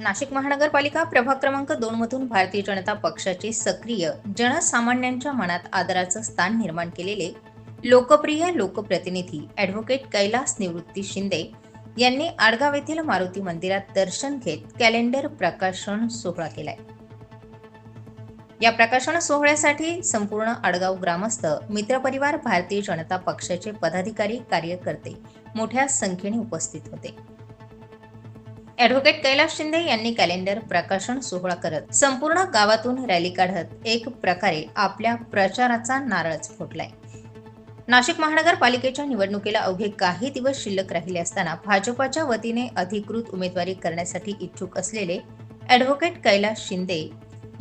नाशिक महानगरपालिका प्रभाग क्रमांक दोन मधून भारतीय जनता पक्षाचे सक्रिय जनसामान्यांच्या मनात आदराचं स्थान निर्माण केलेले लोकप्रिय लोकप्रतिनिधी ॲडव्होकेट कैलास निवृत्ती शिंदे यांनी आडगाव येथील मारुती मंदिरात दर्शन घेत कॅलेंडर प्रकाशन सोहळा केलाय. या प्रकाशन सोहळ्यासाठी संपूर्ण आडगाव ग्रामस्थ मित्रपरिवार भारतीय जनता पक्षाचे पदाधिकारी कार्यकर्ते मोठ्या संख्येने उपस्थित होते. ॲडव्होकेट कैलास शिंदे यांनी कॅलेंडर प्रकाशन सोहळा करत संपूर्ण गावातून रॅली काढत एक प्रकारे आपल्या प्रचाराचा नारळच फोडलाय नाशिक महानगरपालिकेच्या निवडणुकीला अवघे काही दिवस शिल्लक राहिले असताना भाजपाच्या वतीने अधिकृत उमेदवारी करण्यासाठी इच्छुक असलेले ॲडव्होकेट कैलास शिंदे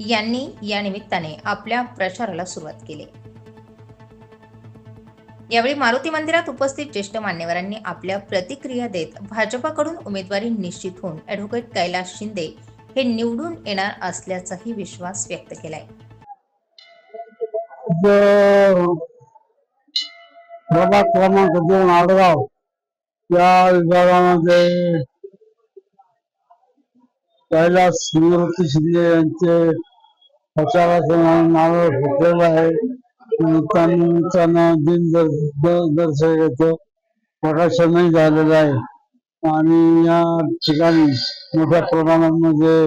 यांनी या निमित्ताने आपल्या प्रचाराला सुरुवात केली. यावेळी मारुती मंदिरात उपस्थित ज्येष्ठ मान्यवरांनी आपल्या प्रतिक्रिया देत भाजपाकडून उमेदवारी निश्चित होऊन ॲडव्होकेट कैलास शिंदे हे निवडून येणार असल्याचाही विश्वास व्यक्त केलाय. क्रमांक दोन आडगाव या विभागामध्ये कैलास निवृत्ती शिंदे यांचे प्रचाराचं नाव घेतलेलं आहे. निमित्तानं दिन दर्शकाचं प्रकाशनही झालेलं आहे. आणि या ठिकाणी मोठ्या प्रमाणामध्ये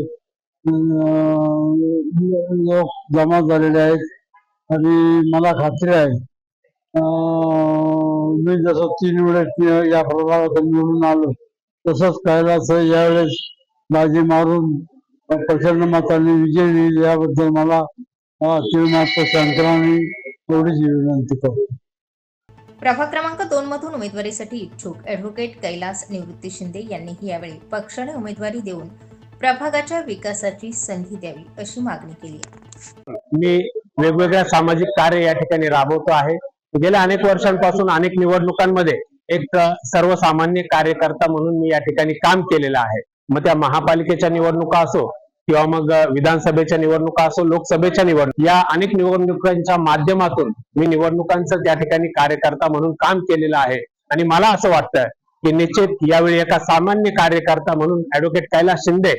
लोक जमा झालेले आहेत. आणि मला खात्री आहे मी जसं तीन वेळेस या प्रभागातून निवडून आलो तसंच कैलास यावेळेस बाजी मारून प्रचंड माताने विजय होईल याबद्दल मला श्रीनाथ शंकरांनी एवढीच विनंती करतो प्रभाग क्रमांक दोन मधून उमेदवारीसाठी इच्छुक ॲडव्होकेट कैलास निवृत्ती शिंदे यांनीही यावेळी पक्षाने उमेदवारी देऊन प्रभागाच्या विकासाची संधी द्यावी अशी मागणी केली मी वेगवेगळ्या सामाजिक कार्य या ठिकाणी राबवतो आहे. गेल्या अनेक वर्षांपासून अनेक निवडणुकांमध्ये एक सर्वसामान्य कार्यकर्ता म्हणून मी या ठिकाणी काम केलेलं आहे. मग त्या महापालिकेच्या निवडणुका असो किंवा मग विधानसभेच्या निवडणुका असो लोकसभेच्या निवडणूक या अनेक निवडणुकांच्या माध्यमातून मी निवडणुकांचं त्या ठिकाणी कार्यकर्ता म्हणून काम केलेलं आहे. आणि मला असं वाटतं की निश्चित यावेळी एका सामान्य कार्यकर्ता म्हणून ऍडव्होकेट कैलास शिंदे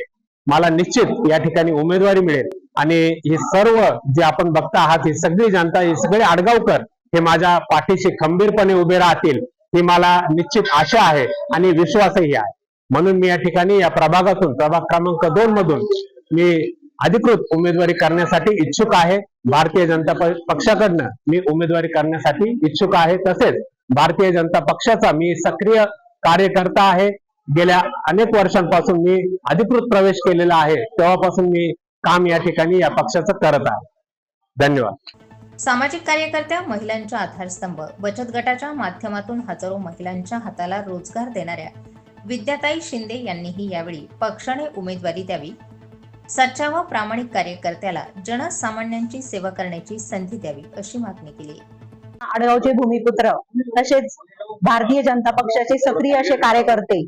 मला निश्चित या ठिकाणी उमेदवारी मिळेल. आणि हे सर्व जे आपण बघता आहात ही सगळी जनता हे सगळे आडगावकर हे माझ्या पाठीशी खंबीरपणे उभे राहतील ही मला निश्चित आशा आहे आणि विश्वासही आहे. म्हणून मी या ठिकाणी या प्रभागातून प्रभाग क्रमांक दोन मधून मी अधिकृत उमेदवारी करण्यासाठी इच्छुक आहे. भारतीय जनता पक्षाकडनं मी उमेदवारी करण्यासाठी इच्छुक आहे. तसेच भारतीय जनता पक्षाचा मी सक्रिय कार्यकर्ता आहे. गेल्या अनेक वर्षांपासून मी अधिकृत प्रवेश केलेला आहे. तेव्हापासून मी काम या ठिकाणी या पक्षाचं करत आहे. धन्यवाद. सामाजिक कार्यकर्त्या महिलांच्या आधारस्तंभ बचत गटाच्या माध्यमातून हजारो महिलांच्या हाताला रोजगार देणाऱ्या विद्याताई शिंदे यांनीही यावेळी पक्षाने उमेदवारी द्यावी सच्चा व प्रामाणिक कार्यकर्त्याला जनसामान्यांची सेवा करण्याची संधी द्यावी अशी मागणी केली. आडगावचे भूमिपुत्र तसेच भारतीय जनता पक्षाचे सक्रिय असे कार्यकर्ते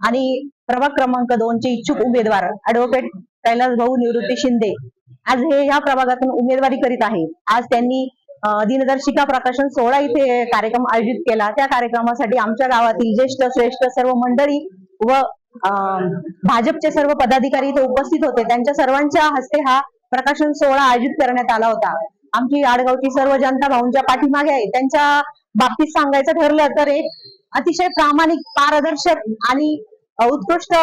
आणि प्रभाग क्रमांक दोनचे इच्छुक उमेदवार ऍडव्होकेट कैलास भाऊ निवृत्ती शिंदे आज हे या प्रभागातून उमेदवारी करीत आहेत. आज त्यांनी दिनदर्शिका प्रकाशन सोहळा इथे कार्यक्रम आयोजित केला. त्या कार्यक्रमासाठी आमच्या गावातील ज्येष्ठ श्रेष्ठ सर्व मंडळी व भाजपचे सर्व पदाधिकारी इथे उपस्थित होते. त्यांच्या सर्वांच्या हस्ते हा प्रकाशन सोहळा आयोजित करण्यात आला होता. आमची आडगावची सर्व जनता भाऊंच्या पाठीमागे आहे. त्यांच्या बाबतीत सांगायचं ठरलं तर एक अतिशय प्रामाणिक पारदर्शक आणि उत्कृष्ट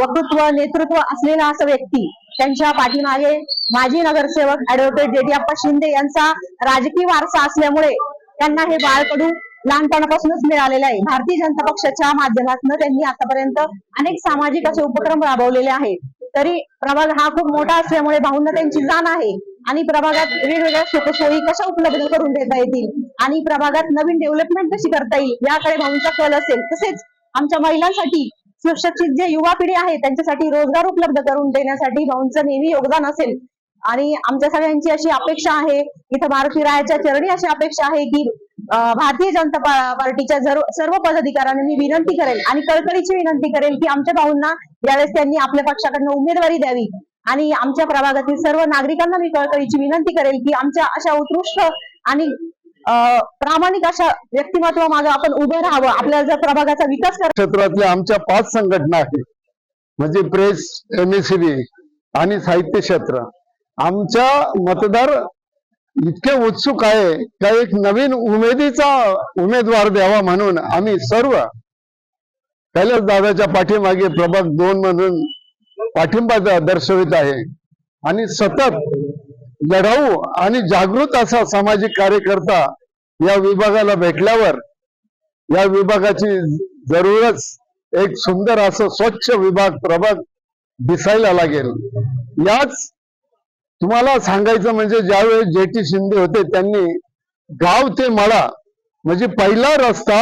वक्तृत्व नेतृत्व असलेला असं व्यक्ती त्यांच्या पाठीमागे माजी नगरसेवक ऍडव्होकेट जेडीअप्पा शिंदे यांचा राजकीय वारसा असल्यामुळे त्यांना हे बाळकडू लहानपणापासूनच मिळालेला आहे. भारतीय जनता पक्षाच्या माध्यमातून त्यांनी आतापर्यंत अनेक सामाजिक असे उपक्रम राबवलेले आहेत. तरी प्रभाग हा खूप मोठा असल्यामुळे भाऊंना त्यांची जाण आहे. आणि प्रभागात वेगवेगळ्या सुखसोयी कशा उपलब्ध करून देता येतील? आणि प्रभागात नवीन डेव्हलपमेंट कशी करता येईल? याकडे भाऊंचा कल असेल. तसेच आमच्या महिलांसाठी सुशिक्षित जे युवा पिढी आहे त्यांच्यासाठी रोजगार उपलब्ध करून देण्यासाठी भाऊंचं नेहमी योगदान असेल. आणि आमच्या सगळ्यांची अशी अपेक्षा आहे. इथं मारुती रायाच्या चरणी अशी अपेक्षा आहे की भारतीय जनता पार्टीच्या सर्व पदाधिकाऱ्यांना मी विनंती करेल आणि कळकळीची विनंती करेल की आमच्या भाऊंना यावेळेस त्यांनी आपल्या पक्षाकडनं उमेदवारी द्यावी. आणि आमच्या प्रभागातील सर्व नागरिकांना मी कळकळीची विनंती करेल की आमच्या अशा उत्कृष्ट आणि अं, प्रामाणिक अशा व्यक्तिमत्व मागे आपण उभं राहावं. आपल्या जर प्रभागाचा विकास क्षेत्रातल्या आमच्या पाच संघटना आहेत. म्हणजे प्रेस एमएससीबी आणि साहित्य क्षेत्र. आमच्या मतदार इतके उत्सुक आहे का एक नवीन उमेदीचा उमेदवार द्यावा म्हणून आम्ही सर्व कैलास दादाच्या पाठीमागे प्रभाग दोन म्हणून पाठिंबा दर्शवित आहे. आणि सतत लढाऊ आणि जागृत असा सामाजिक कार्यकर्ता या विभागाला भेटल्यावर या विभागाची जरूरच एक सुंदर असं स्वच्छ विभाग प्रभाग दिसायला लागेल. याच तुम्हाला सांगायचं म्हणजे ज्यावेळेस जे टी शिंदे होते त्यांनी गाव ते मळा म्हणजे पहिला रस्ता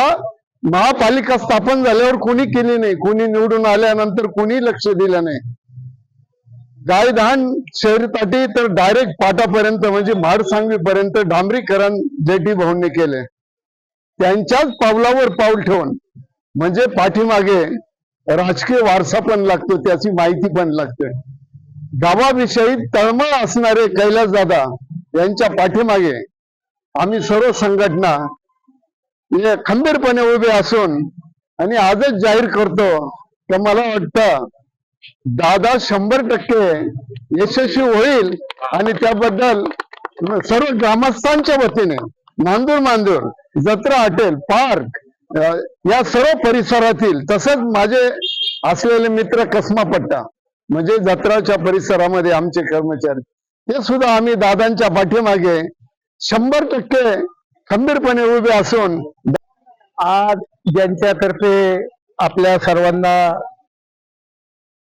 महापालिका स्थापन झाल्यावर कोणी केली नाही. कोणी निवडून आल्यानंतर कोणी लक्ष दिलं नाही. गायधान शहरीसाठी तर डायरेक्ट पाटापर्यंत म्हणजे म्हाडसांगवी पर्यंत डांबरीकरण जेटी भाऊंनी केले. त्यांच्याच पावलावर पाऊल ठेवून म्हणजे पाठीमागे राजकीय वारसा पण लागतो त्याची माहिती पण लागते. गावाविषयी तळमळ असणारे कैलास दादा यांच्या पाठीमागे आम्ही सर्व संघटना म्हणजे खंबीरपणे उभे असून आणि आजच जाहीर करतो तर मला वाटतं दादा शंभर टक्के यशस्वी होईल आणि त्याबद्दल सर्व ग्रामस्थांच्या वतीने नांदूर मांदूर जत्रा हॉटेल पार्क या सर्व परिसरातील तसंच माझे असलेले मित्र कसमा पट्टा म्हणजे जत्राच्या परिसरामध्ये आमचे कर्मचारी. ते सुद्धा आम्ही दादांच्या पाठीमागे शंभर टक्के खंबीरपणे उभे असून आज ज्यांच्यातर्फे आपल्या सर्वांना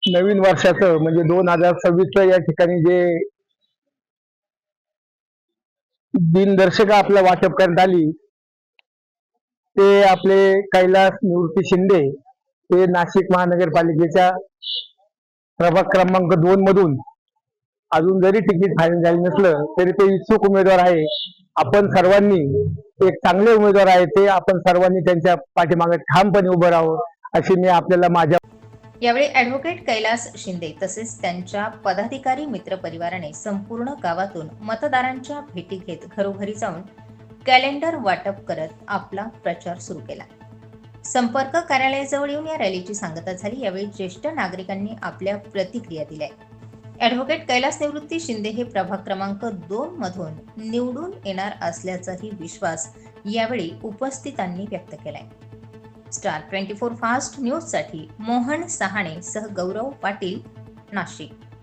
नवीन वर्षाचं म्हणजे दोन हजार सव्वीसचं या ठिकाणी जे दिनदर्शिका आपल्या वाटप करण्यात आली ते आपले कैलास निवृत्ती शिंदे ते नाशिक महानगरपालिकेच्या प्रभाग क्रमांक दोन मधून अजून जरी तिकीट फायनल झाले नसलं तरी ते इच्छुक उमेदवार आहे. आपण सर्वांनी एक चांगले उमेदवार आहे ते आपण सर्वांनी त्यांच्या पाठीमागे ठामपणे उभं राहावं अशी मी आपल्याला माझ्या यावेळी ऍडव्होकेट कैलास शिंदे तसेच त्यांच्या पदाधिकारी मित्र परिवाराने संपूर्ण गावातून मतदारांच्या भेटी घेत घरोघरी जाऊन कॅलेंडर वाटप करत आपला प्रचार सुरू केला. संपर्क कार्यालयाजवळ येऊन या रॅलीची सांगता झाली. यावेळी ज्येष्ठ नागरिकांनी आपल्या प्रतिक्रिया दिल्या. ॲडव्होकेट कैलास निवृत्ती शिंदे हे प्रभाग क्रमांक दोन मधून निवडून येणार असल्याचाही विश्वास यावेळी उपस्थितांनी व्यक्त केलाय. स्टार ट्वेंटी फोर फास्ट न्यूजसाठी मोहन सहाणे सह गौरव पाटील नाशिक.